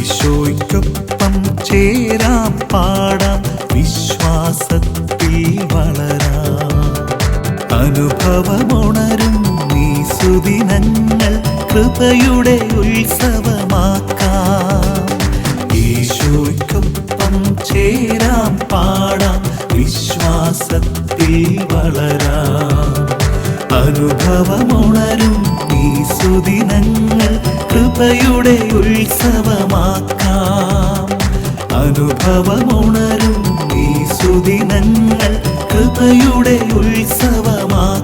ഈശോയ്ക്കൊപ്പം ചേരാം പാടാം വിശ്വാസത്തിൽ വളരാം. അനുഭവമുണരും ഈ സുദിനങ്ങൾ കൃപയുടെ ഉത്സവമാക്കാം. ഈശോയ്ക്കൊപ്പം ചേരാം പാടാം വിശ്വാസത്തിൽ വളരാം. അനുഭവമുണരും ഈ സുദിനങ്ങൾ കൃപയുടെ ഉത്സവമാക്കാം. അനുഭവമുണരും ഈ സുദിനങ്ങൾ കൃപയുടെ ഉത്സവമാക്കാം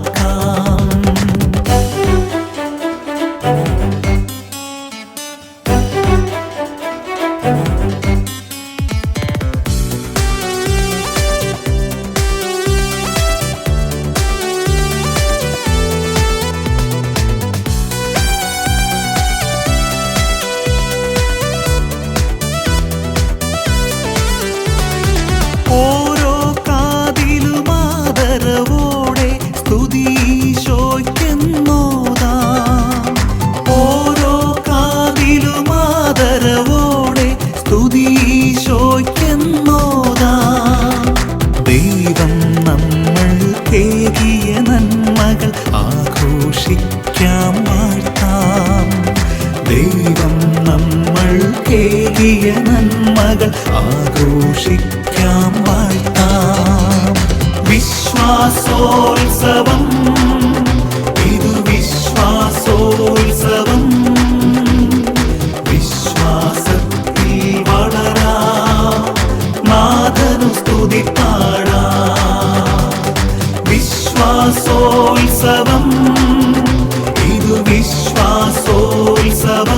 വിശ്വാസോത്സവം ഇത് വിശ്വാസോത്സവം. വിശ്വാസത്തിൽ വളരാ. സ്തുതി പാടാ. വിശ്വാസോത്സവം. ഇത് വിശ്വാസോത്സവം.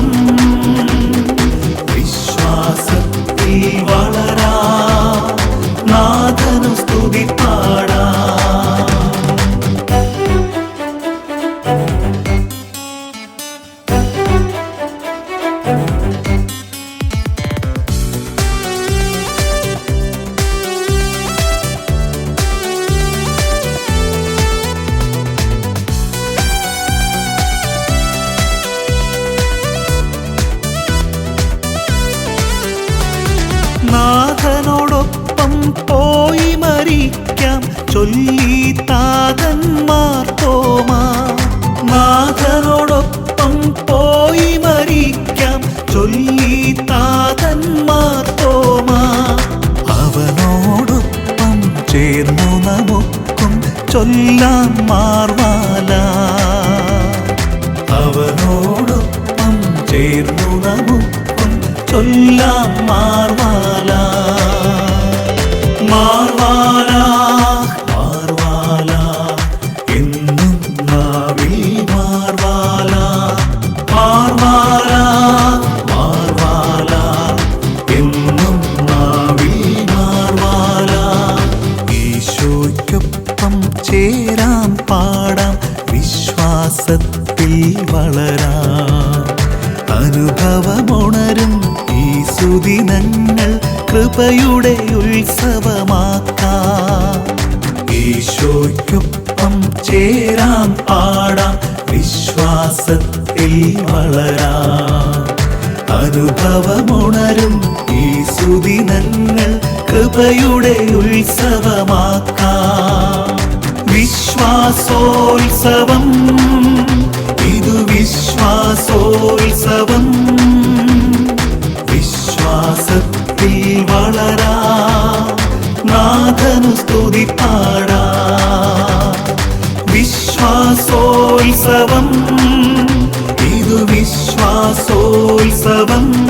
ചൊല്ലി താതന്മാർ തോമാ നാഥനോടൊപ്പം പോയി മരിക്കാം. ചൊല്ലി താതന്മാർ തോമാ അവനോടൊപ്പം ചേർന്നു നമുക്കും ചൊല്ലാം മാർവാല. അവനോടൊപ്പം ചേർന്നു നമുക്കും ചൊല്ലാം മാർവാല. മാർവാല. സുദിനങ്ങൾ കൃപയുടെ ഉത്സവമാക്കാം. ചേരാം പാടാം വിശ്വാസത്തിൽ വളരാം. അനുഭവമുണരും ഈ സുദിനങ്ങൾ കൃപയുടെ ഉത്സവമാക്കാം. വിശ്വാസോത്സവം സ്തുതി പാടാ. വിശ്വാസോത്സവം. ഇത് വിശ്വാസോത്സവം.